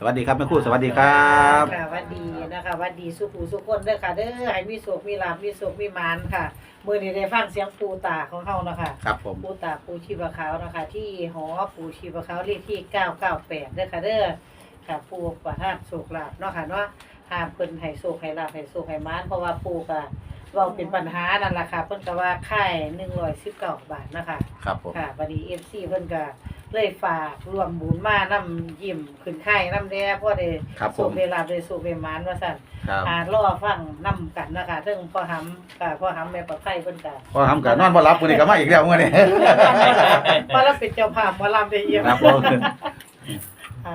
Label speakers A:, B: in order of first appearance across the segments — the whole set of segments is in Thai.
A: สวัสดีครับแม่ครู่สวัสดีครับ
B: ค่ะหวัดดีนะคะหวัดดีสุขูสุขคนเด้อค่ะเด้อให้มีสุขมีลาภมีสุขมีมานค่ะมื้อนี้ได้ฟังเสียงปูตาของเฮานะคะ
A: ครับผม
B: ปูตาปูชีพขาวนะคะ ที่หอปูชีพขาวเลขที่ 998เด้อค่ะเด้อค่ะปูประทานโชคลาภเนาะค่ะเนาะหาเพิ่นให้โชคให้ลาภให้โชคให้มานเพราะว่าปูก็เว้าเป็นปัญหานั่นล่ะค่ะเพิ่นก็ว่าค่าย119บาทนะคะ
A: ครับผม
B: ค่ะบัดนี้ FC เพิ่นก็ เลยฝากรวมบุญมานำยิ้มขึ้นค่ายนำแด่พอได้
A: ครับผ
B: สุ
A: ม
B: ขได้ลาบได้สุขได้หมานว่าซั่น
A: ครับ
B: อ่ารอฟังนำกันนะคะเทิงพ่อหำค่ะพ่อหำแม่ปลอดภัยเพิ่นก็
A: พอทำกับนอนบ่รับมื้อนี้ก็มาอีกแล้วมื้อนี้
B: พอเราเป็นเจ้าภาพหมอลำได้เยี่ยม
A: ครับผม
B: อ่า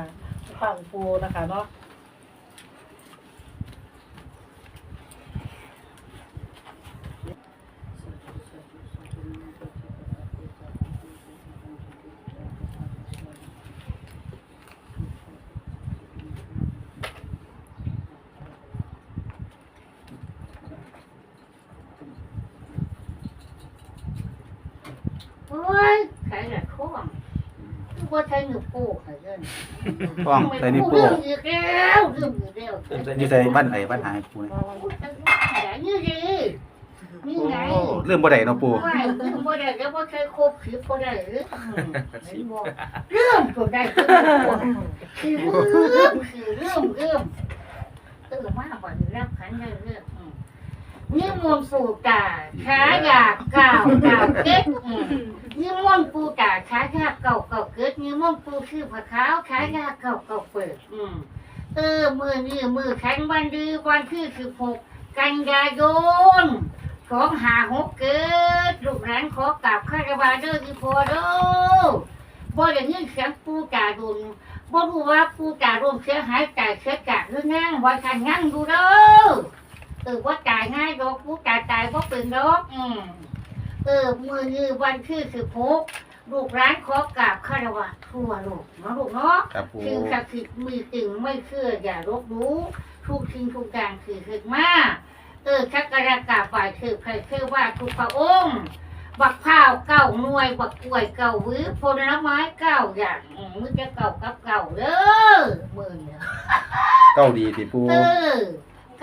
B: ฟังปูนะคะเนาะ
C: อ้ยใครละท่วงว่าใช้หนูโป้ใครเล่น
A: ป้องใส่นิ้วโป้
C: เรื่องอีกแล้วเรื่องอีกแล้ว
A: อยู่ใส่บ้านไอ้บ้านหายปูนี่
C: นี่ดีนี่ไง
A: โอ้เรื่องบ่ได้เนาะปู
C: ว่าเรื่องบ่ได้แล้วว่าใช้ครบสิบบ่ได้หรือเรื่องก็ได้คือเรื่องคือเรื่องเรื่องเออมากกว่ารับขันได้เรื่องนี่มนต์สู่ตาช้าอยากก่าวก่าวเก๊กนี่ม่วนปูตาช้ายาเก่าเก่าเกิดนี่ ม่วนปูชื่อผักขาวช้ายาเก่าเก่าเปิด อืมเออมือนี่มือแข็งวันดีวันที่สิบหกกันยายนสองหาหกเกิดลูกหลานขอกราบข้าราบาเด้อที่พอเด้อบ่ได้ยินเสียงปูตาดุนบ่รู้ว่าปูตาร่วมเสียหายใจเสียกะหรือนั่งว่าการนั่งดูเด้อเออว่าตายง่ายดอกปูตาตายเพราะเป็นดอกอืมเออมือนี้วันที่สิบหก ลูกร้านขอกราบคารวะทั่วโลกเนาะลูกเนาะ
A: ครับปู
C: สิ่งศักดิ์สิทธิ์มีจริงไม่เชื่ออย่าลบหลู่ทุกสิ่งทุกอย่างคือเหตุมาเออชักการะกราบฝ่ายคือใครเชื่อว่าทุกพระองค์บักข้าวเก้าหน่วยบักกล้วยเก้าหวิผลไม้เก้าอย่างอืมมือจะเก่ากับเก่าเด้อมือเนี่ย
A: เก้าดีติปู
C: เออ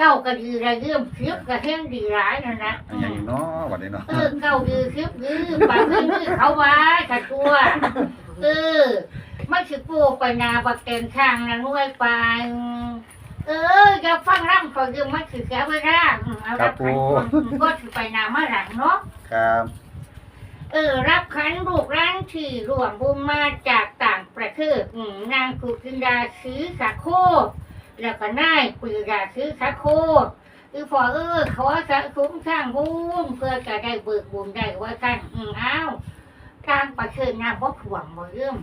C: เก้าก็ดีระเรื่อมคลิปกระเทียมดีร้ายนะนะ
A: อันอย่างนี้เนาะวันนี้เนาะ
C: เออเก่าดื้อคลิปดื้อปากดื้อดื้อเขาไว้ขัดตัวเออมันสิปูไปนาบักเต็นข้างนะนุ้ยไปเอออย่าฟังร่ำเขายืมมันสิเสียเวลาอืมเอารับขันก่อนก็สิไปนามาหลังเนาะ
A: ครับ
C: เออรับขันลูกร้านที่รวมบุญมาจากต่างประเทศอืมนางกุกินดาซื้อสาโคตร แล้วก็นายปือดาซื้อสาโคตรคือพอเออขอสะสมสร้างบุญเพื่อจะได้เบิกบุญได้ว่าท่านอืมอ้าวการประเชิญงานว่าถ่วงบ่เรื่อง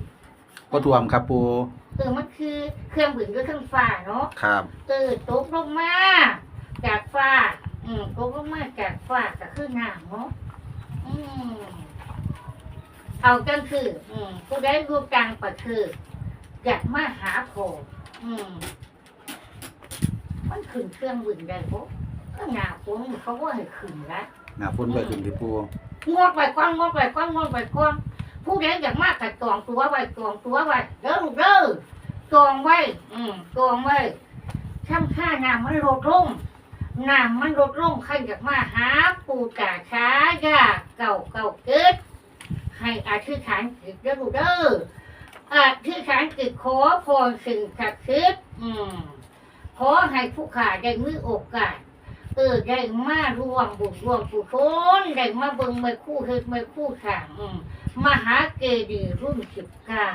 A: ก็ท่วมครับปู
C: เออมันคือเครื่องบินด้วยเครื่องฟ้าเนาะ
A: ครับ
C: เออตกลงมาจากฟ้า อืมตกลงมาจากฟ้าก็คือน้ำเนาะอืมเอาจังคือ อืมผู้ได้รู้กลางประเชิญอยากมาหาผมอืม มันขึ้นเครื่องบินได้ปุ๊ก็หนาผมเขาว่าให้ขึ้นแล้ว
A: หน้าฝนเบิดขึ้นติปู
C: งดไปก้อนงดไปก้อนงดไปก้อนผู้ใดอยากมากกัตองตัวไว้ตองตัวไว้เด้อลูกเด้อตองไว้ อืมตองไว้ช่ำค่าน้ำมันลดลงน้ำมันลดลงใครอยากมาหาปูจ่าช้ายาเก่าเก่าเกิดให้อธิษฐานจิตเด้อลูกเด้ออธิษฐานจิตขอพรสิ่งศักดิ์สิทธิ์อืม ขอให้ผู้ขาได้มีโอกาส เออได้มาร่วมบุญร่วมกุศลได้มาเบิ่งไม่คู่เฮ็ดไม่คู่สร้างอืมมหาเกดีย์รุ่นสิบเก้า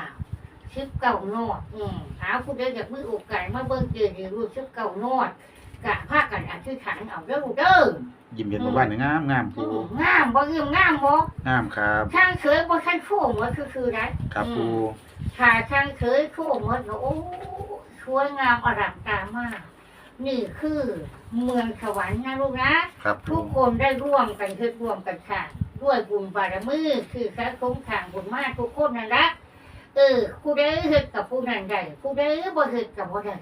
C: สิบเก้านอดอืมหาผู้ใดอยากมีโอกาสมาเบิ่งเกดีย์รุ่นสิบเก้านอดกะพากันอธิษฐานเอาเด้อลูกเด้อ
A: ยิ้มเห็นบ่บ้านนี่งามงาม
C: อื
A: ปู
C: มงามบ่ยืมงามบ่
A: งามครับ
C: ช่างเคยบ่ช่างโค้งว่าคือคือได้
A: ครับปู
C: ถ้าช่างเคยโค้งว่าโอ้ สวยงามอร่ามตามาก นี่คือเมืองสวรรค์นะลูกนะ
A: ครับปู
C: ทุกคนได้ร่วมกันคือร่วมกันค่ะ ด้วยบุญบารมีคือสะสมทางบุญมากทุกคนนั่นละเออผู้ใดเฮ็ดกับผู้นั้นได้ผู้ใดบ่เฮ็ดกับบ่ได้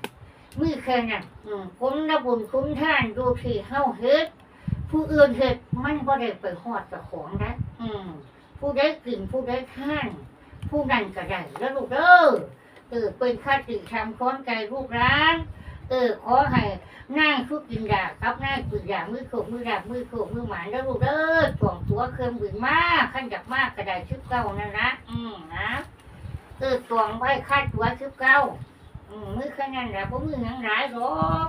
C: มีแค่นั้นอืมผลละบุญคุ้มท่านดูที่เฮาเฮ็ดผู้อื่นเฮ็ดมันบ่ได้ไปฮอดเจ้าของนะอืมผู้ใดกินผู้ใดทาน ผู้นั้นก็ได้แล้วลูกเด้อ เออเป็นข้าติทำค้อนไก่ลูกร้านเออขอให้นั่งทุกกินยาครับนั่งกินยามือโขกมือดับมือโขกมือหมานแล้วลูกเด้อถ่วงตัวเครื่องบินมากขั้นจากมากกระไดชิบเก้านั่นนะอืมนะเออถ่วงไว้คาดตัวชิบเก้าอืมมือขนาดนั้นพวกมือหยังหลายหรอก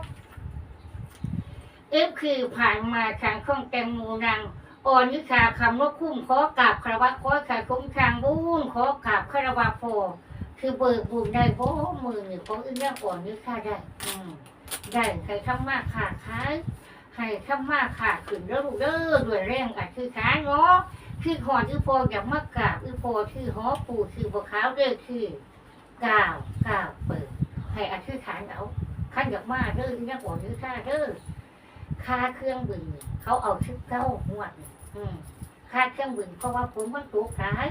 C: เอฟคือผ่านมาทางข้องแตงโมนังอ่อนนิชาคำว่าคุ้มขอกราบคารวะขอขายคงทางบุญขอกราบคารวะโพ คือเบิกบุญได้เพราะมือนี่ของอื่นเรื่องอ่อนนิชาได้ อืมได้ใครทำมากขาดขายให้ทำมากขาดขึ้นแล้วลูกเด้อด้วยแรงอัดคือขายเนาะคือหอดอือโฟอยากมากราบอือโฟคือหอปู่คือบัวขาวเด้อคือกาวกาวเปิดให้อัดคือขายเอาขั้นอยากมาเด้อที่นักบอกคือค่าเด้อค่าเครื่องบินเขาเอาชิบเก้าหัวอืมค่าเครื่องบินเพราะว่าผมมันตัวขาย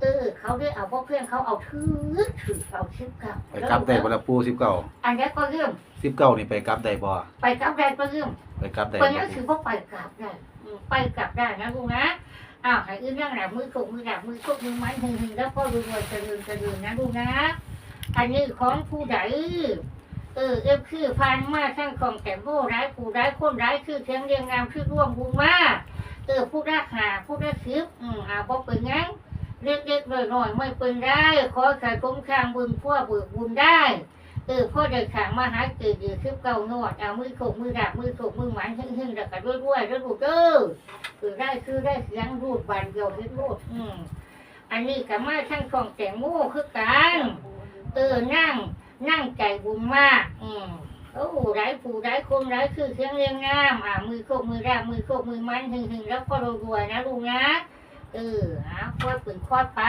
C: เออเขาได้เอาพวกเพื่อนเขาเอาถือถือเอาชิบเก้า
A: ไปกลับได้บ่ละปูสิบเก้า
C: อันนี้ก็เรื่อง
A: สิบเก้านี่ไปกลับได้บ่
C: ไปกับได้ก็เรื่อง
A: ไปกลับได้
C: ไป
A: บ่
C: นั่นคือว่าไปกลับได้อืมไปกลับได้นะลูกนะอ้าวให้อื้อนั่งหลับมือขกมือดับมือขกมือไม้หึงหึงแล้วก็รวยๆจะลืมจะลืมนะลูกนะอันนี้ของผู้ใดเออเอฟคือพันมาทั้งของแต่โบ้ร้ายผู้ร้ายคนร้ายคือเทียงเรียงงามคือร่วมบุญมาเออผู้รักหาผู้รักคิบอืมอ่าบอกเป็นงั้น เล็กๆน้อยๆไม่เป็นได้ ขอใส่คุ้มครางบุญพ่อเบิกบุญได้เออพ่อเดินขางมาหาเกิดอยู่คือเก่านวดเอามือโขกมือดับมือโขกมือหมันหึ่งหึ่งแล้วก็ด้วยด้วยแล้วดูเด้อเออได้คือได้เสียงรูดบานเดียวเฮ็ดรูดอืมอันนี้กับมาทั้งของแตงโมคือกันเออนั่ง นั่งใจบุญมาก อืมโอ้ไร้ผู้ไร้คนไร้คือเสียงเรียงงามอ่ามือโขกมือดับมือโขกมือมันหึ่งหึ่งแล้วก็รวยๆนะลูกนะ เออหาค่อยปืนค่อยไป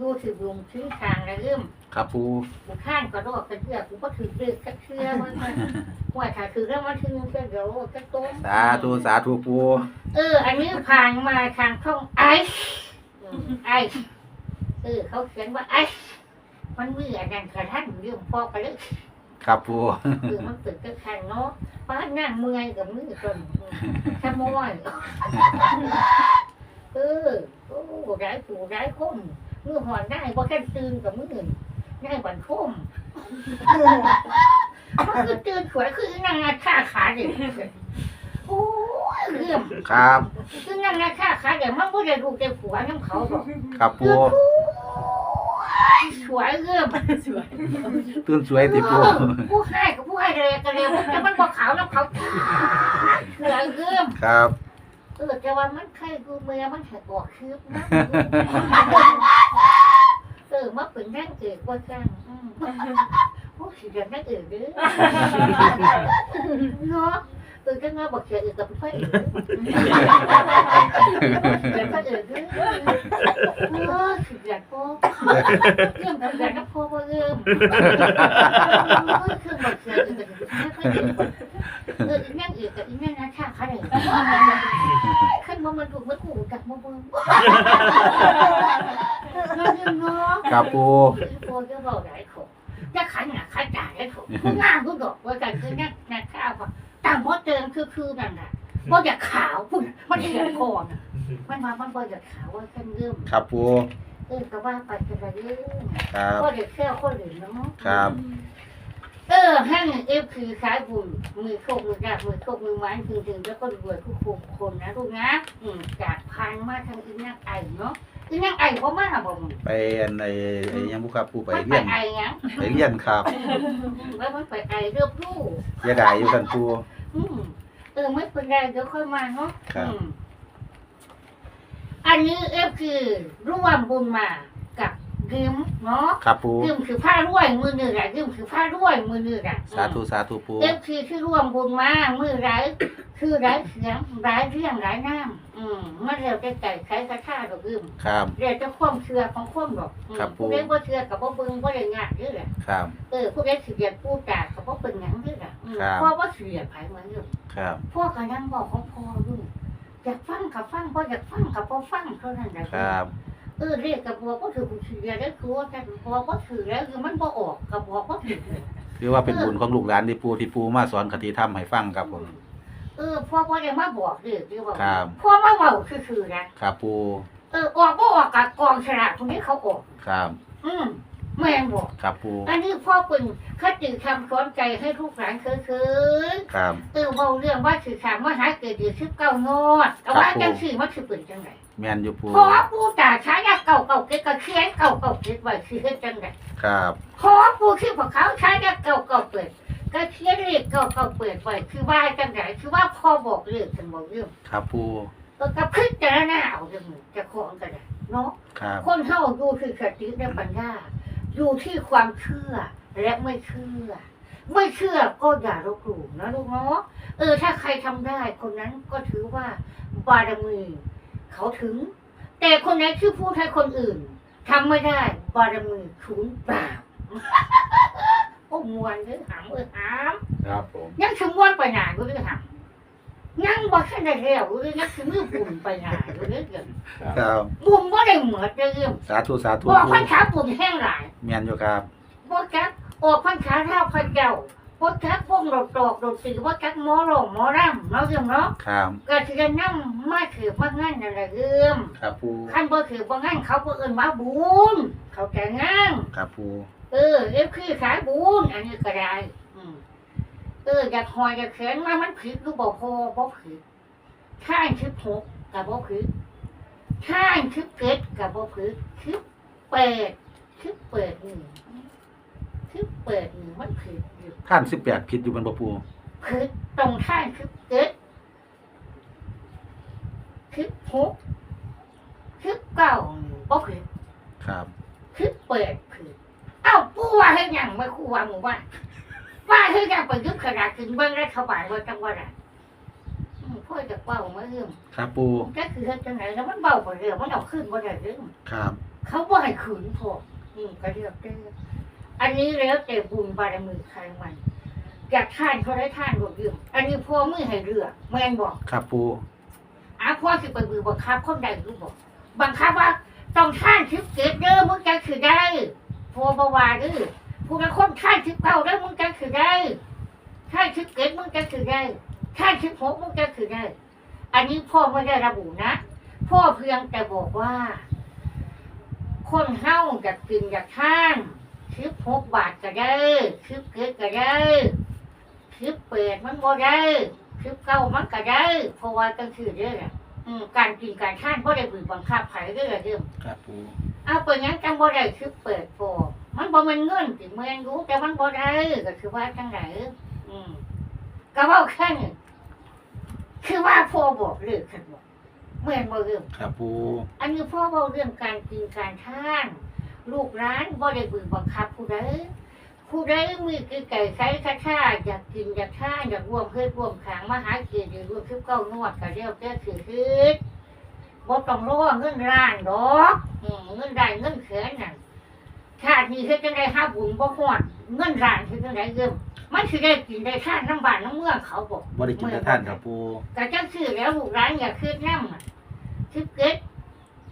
C: ดูสิบุญชิ้นทางนะเริ่ม
A: ครับปู
C: กูข้านก็รอดกันเพื่อกูก็ถือเลือกกันเชื่อมันว่าถ้าถือแล้วมันถึงเพื่อเดี๋ยวจะต้ม
A: สาธุสาธุปู
C: เออ อันนี้ผ่านมาทางช่องไอซ์อืมไอซ์เออ เขาเขียนว่าไอซ์มันมีอันนั้นกระทั่งเรื่องพอไปเลย
A: ครับปู
C: คือมันตึกกระทันเนาะป้านั่งเมื่อยกับมือคนขโมย เออโอ้ร้ายผู้ร้ายคมมือหอนได้เพราะแค่ตื่นกับมือได้บันคมมันคือตื่นสวยคือนางงาค่าขาเด็กโอ้ยเรื่อง
A: ครับ
C: คือนางงาค่าขาเด็กมันไม่ได้ดูแต่ผัวน้ำเขาหรอก
A: ครับปู
C: สวยเรื่อง
B: สวย
A: ตื่นสวยติปู
C: ผู้ให้กับผู้ให้เลยกันเลยแต่มันบอกขาวน้ำเขาสวยเรื่อง
A: ครับ
C: ออแต่ว่ามันใครกูเมียมันแหกออกคืบนะเออมาเป็นนั่งเอกว่าจังอืมโอ้สิเดี๋ยวนั่งเอกเด้อเนาะเออจะงาบอกเสียเอกกับไฟเอกเดี๋ยวก็เอกเด้อเออสิเดี๋ยวพ่อเรื่องแบบนั้นนะพ่อว่เรื่องคือบอกเสียเอกกับไฟเอกเอออีนั่งเอกกับอีนั่ งนะค่ะค่ะเลยขึ้นมามันถูกมันถูกจากมาเบิ้งนั่นยังเนาะ
A: ครับปู
C: โอ้จะบอกได้ขอจะขันหนักขันจ่ายได้ขอผู้งามผู้ดอกว่ากันคือนักนักข้าวว่าต่างมดเติมคือคือนั่นแหละว่าอยากขาวพุ่นมันเสียคอนะมันมามันบ่อยากขาวว่ากันเริ่ม
A: ครับปู
C: เออก็ว่าไปกันไปเรื่อย
A: ครับ
C: ก็เด็กแค่คนอื่นเนาะ
A: ครับ
C: เออให้เอฟคือสายบุญมือโคกมือดาบมือโคกมือไม้ถึงถึงแล้วก็รวยทุกคนคนนะลูกนะอืมจากพันมาทางอีนักไอเนาะอีนักไอเพราะมาบ่มึง
A: ไปอันไอ้ไอ้ยังบุครับปูไป
C: มันไป
A: เรียน
C: ไอยัง
A: ไปเรียนครับ
C: แล้วมันไปไอเรือบลูก
A: อย่าได้อยู่กันปู
C: อืมเออไม่เป็นไรเดี๋ยวค่อยมาเนาะ
A: ครับ
C: อืมอันนี้เอฟคือร่วมบุญมา กับยืมเนาะ
A: ครับปู
C: ยืมคือผ้ารวยมือหนึ่งอะยืมคือผ้ารวยมือหนึ่งอะ
A: สาธุสาธุปู
C: เอฟซีที่ร่วมบุญมามือไรคือไรเสียงไรเรื่องไรน้ำอืมมันเร็วจะไก่ใช้กระท่าดอกยืม
A: ครับ
C: เรียกจะความเชื่อของความดอกอืม
A: ครับผม
C: ผู้เล่นว่าเชื่อกับว่าบึงว่าได้งานนี่แหละ
A: ครับ
C: เออผู้เล่นสิเรียนผู้จ่ากับว่าเป็นหยังนี่แหละอืม
A: ครับ
C: เพราะว่าเสียไผเหมือนเดิม
A: ครับ
C: พ่อก็ยังบอกของพ่ออยู่อยากฟังกับฟังพ่ออยากฟังกับพ่อฟังเท่านั้นแหละ
A: ครับ
C: เออเรียกกับบัวก็ถือผู้เชื่อได้คือว่าแต่บัวก็ถือแล้วคือมันบ่ออกกับบัวก็ถือ
A: คือว่าเป็นบุญของลูกหลานที่ปูที่ปูมาสอนคติธรรมให้ฟังครับผม
C: เออพ่อพ่อจะมาบอกเด็กที่ว่า
A: ครับ
C: พ่อมาเว้าคือๆนะครับ
A: ปู
C: เออออกบ่ออกกับกองฉลากตรงนี้เขาออก
A: ครับ
C: อืมแม่นบอก
A: ครับปู
C: อันนี้พ่อเป็นคติคำสอนใจให้ทุกหลานเคยเคย
A: ครับ
C: เออเบาเรื่องว่าสื่อสารมหาเกิดอยู่ชิบเก้างอดเอาว่าจังสี่มันคือเป็นจังไร
A: แมนอยู่ปู
C: ขอปูจ่าช้ายาเก่าเก่าเก็ดก็เขียนเก่าเก่าเก็ดไว้คือเฮ็ดจังไร
A: ครับ
C: ขอปูคือพวกเขาช้ายาเก่าเก่าเปิดก็เขียนเลขเก่าเก่าเปิดไว้คือว่าจังไรคือว่าพ่อบอกเรื่องฉันบอกเรื่อง
A: ครับปู
C: เออกับพิจารณาเอาเรื่องนี้จะของกันได้เนาะ
A: ครับ
C: คนเฮาดูคือสติและปัญญาอยู่ที่ความเชื่อและไม่เชื่อไม่เชื่อก็อย่าลบหลู่นะลูกเนาะเออถ้าใครทำได้คนนั้นก็ถือว่าบารมี เขาถึง แต่คนไหนที่พูดให้คนอื่นทำไม่ได้บารมีศูนย์เปล่าโอ้มวนเลยหามเออหาม
A: ครับผม
C: ยังถึงวนไปหนาดูด้วยหามยังบ่ทันได้แล้วดูด้วยยังถึงมือบุญไปหนาดูด้วยเดี๋ยว
A: ครับ
C: บุญบ่ได้เหมือนเดิม
A: สาธุสาธุ
C: บอก
A: ปู
C: พันขาบุญแห้งหลาย
A: แมนอยู่ครับ
C: บอกจักออกพันขาเท้าพันเจ้า บอกจักพวกดอกดอกดอกสีบอกจักหมอหลงหมอร่ำเนาะเรื่องเนาะ
A: ครับ
C: ก็ถือกันนั่งมาถือมางั้นนั่นแหละเรื่อง
A: ครับปู
C: ขั้นบ่ถือบ่งั้นเขาบ่เอิ้นว่าบุญเขาแต่งั้น
A: ครับปู
C: เออเอฟคือขายบุญอันนี้ก็ได้อืมเอออยากหอยอยากแขนว่ามันผิดหรือบ่พอบ่ผิดข้างชิบหกกับบ่ผิดข้างชิบเจ็ดกับบ่ผิดชิบแปดชิบแปดนี่ ชิบแปดนี่มันผิดอยู่
A: ท่านสิบแปดผิดอยู่บนบ่ปู
C: ผิดตรงข้างชิบเจ็ดชิบหกชิบเก้านี่บ่ผิด
A: ครับ
C: คือเปิดคือเอ้าปูว่าให้ยังไม่คู่ว่าหมู่ว่าว่าให้ยังไปยึดขนาดถึงเบื้องรัฐบาลว่าจังหวัดอะอืมพ่อจะเป่ามาเรื่อง
A: ครับปู
C: ก็คือเฮ็ดจังไหนแล้วมันเบาไปเรื่องมันเอาขึ้นบ่ได้เรื่อง
A: ครับ
C: เขาบ่ให้ขืนพออืมก็เรียกได้อั นนี้แล้วแต่บุญบารมีใครมันอยากท่านเขาได้ท่านหมดเรื่องอันนี้พ่อมือให้เรือแม่นบอก
A: ครับปู
C: อาพ่อสิไปบือบังคับคนใดรู้บอกบังคับว่าต้องท่านทิพเกตเด้อมึงจะคือได้พอบาวาเด้อผู้นั้นคนท่านทิพเก้าเด้อมึงจะคือได้ท่านทิพเกตมึงจะคือได้ท่านทิพหกมึงจะคือได้ อันนี้พ่อไม่ได้ระบุนะ พ่อเพียงแต่บอกว่า คนเฮาอยากกินอยากท่าน ทิพหกบาทก็ได้ทิพเกตก็ได้ทิพเปดมันบ่ได้ทิพเก้ามันก็ได้เพราะว่าก็คือเด้อน่ะอืมการกินการท่านพ่ได้บืนบังคับไผเด้อเด้อ
A: ครับปู
C: เอาไปงั้นจังบ่ได้คือเปิดโฟมันบ่แมันเงินสิแม่นรู้แต่มันบ่ได้ก็คือว่าจังไดอืมก็เว้าแค่นี้คือว่าพ่อบอกเรื่องกันบ่แม่นบ่เรื่อง
A: ครับปู
C: อันนี้พ่อเว้าเรื่องการกินการทาน ลูกร้านบ่ได้บืนบังคับผู้ใดผู้ใดมีคือไก่ไข่ข้าข้าอยากกินอยากทานอยากร่วมเพื่อนร่วมขางมาหากินอยู่ร่วมคือเก้านวดก็เรียกแต่คือคือบ่ต้องรอเงินร้านดอกอืมเงินได้เงินแขนนั่นชาตินี้เฮ็ดจังได๋หาบุญบ่ฮอดเงินร้านเฮ็ดจังได๋เอิ่มมันสิได้กินได้ทานน้ำบ้านน้ำเมืองเขาบ่
A: บ่ได้กินแต่ท่านครับปู
C: ก็จังซื้อแล้วลูกร้านอย่าคืนน้ำอะคิดเก็ด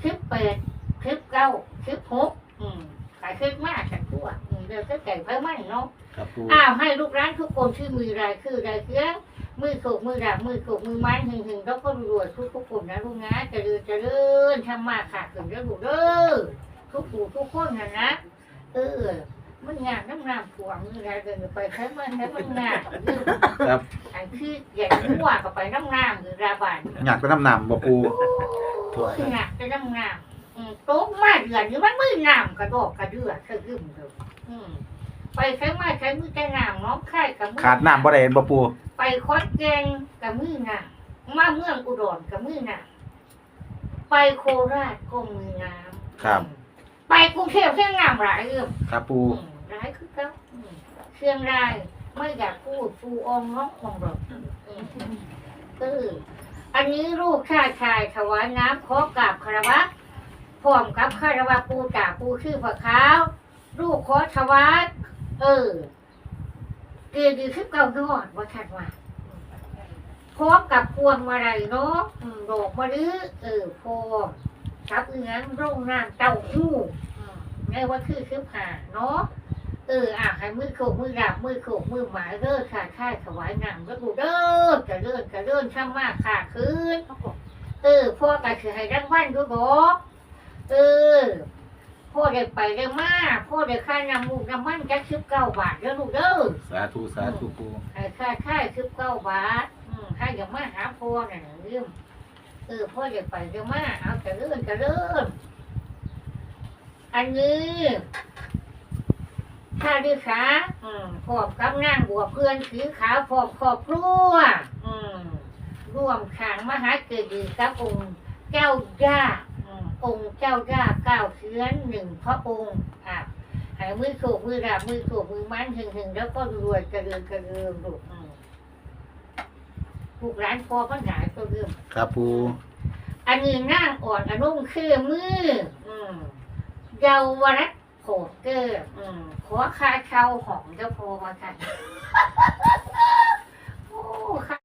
C: คิดเปิดคิดเก้าคิดหก อืมขายคิดมากกันทั่วอืมเดี๋ยวก็ไก่เพิ่มมันเนาะ
A: ครับปู
C: อ้าวให้ลูกร้านทุกคนชื่อมือรายคือรายเครื่องมือโขกมือดาบมือโขกมือไม้หึงหึงแล้วก็รวยทุกทุกคนนะลูกนะเจะเดินจะเดินทำมาขาดถึงจะถูกเด้อทุกผู้ทุกคนนะนะเออมันงานน้ำน้ำถ่วงมือรายเดินไปใช้มันใช้มันงาน
A: ครับ
C: อันคือใหญ่หัวก็ไปน้ำน้ำหรือราบาน
A: อยากไปน้ำนำบ่ปู
C: ตัวหนักจะน้ำน้ำอืม โต๊ะมาเดือนนี้มันมือน้ำกระโดดกระเดือดกระดึมเลยอืมไปใช้มาใช้มือแต่น้ำน้องไข่กับมือ
A: ขาดน้ำบ่ได้เห็นบ่ปู
C: ไปคอดแกงกับมือน้ำมาเมืองอุดรกับมือน้ำไปโคราชก็มือน้ำ
A: ครับ
C: ไปกรุงเทพเชียงน้ำหลายเรื่อง
A: ครับปู
C: อืมร้ายคือเขาอืมเชียงรายไม่อยากพูดฟูอองน้องของเราอืมเอออันนี้ลูกชายชายถวายน้ำขอกราบคารวะ พร้อมกับคารวะปูจ่าปูชื่อพระขาวลูกขอถวายเออเกียรติสิบเก้ายอดว่าชัดว่าพร้อมกับพวงมาลัยเนาะดอกมะลิเออพอกับเอื้องร่งน้ำเต้าหู้อืมแม่ว่าคือคือผ่าเนาะเอออะให้มือโขกมือดาบมือโขกมือหมายเด้อค่ะค่ายถวายน้ำก็ดูเด้อจะเลื่อนจะเลื่อนช่างมากค่ะคืนเออพ่อก็คือให้รางวัลดูบอก เออพ่อได้ไปได้มาพ่อได้ค่าน้ำมูกน้ำมันจักสิบเก้าบาทเด้อลูกเด้อ
A: สาธุสาธุปู
C: ไอ้ค่าค่าสิบเก้าบาทอืมถ้าอยากมาหาพ่อน่ะเรื่องเออพ่อได้ไปได้มาเอาจะเลื่อนจะเลื่อนอันนี้ถ้าดีขาอืมพร้อมกับนั่งบัวเพื่อนถือขาวพร้อมครอบครัวอืมร่วมขางมหาเกิดดีย์กับองค์เจ้าย่า อืมองค์เจ้าย่าเก้าเชื้อนหนึ่งพระองค์อะหายมือโขกมือราบมือโขกมือมันหึงหึงแล้วก็รวยกระเรืองกระเรืองลูกอืมลูกร้านพอปัญหาตัวเรื่อง
A: ครับปู
C: อันนี้นั่งอ่อนอันนุ่มคือมือ อืมเยาวรัตโผเกอร์อืมขอคาเชาของเจ้าโพมาค่ะ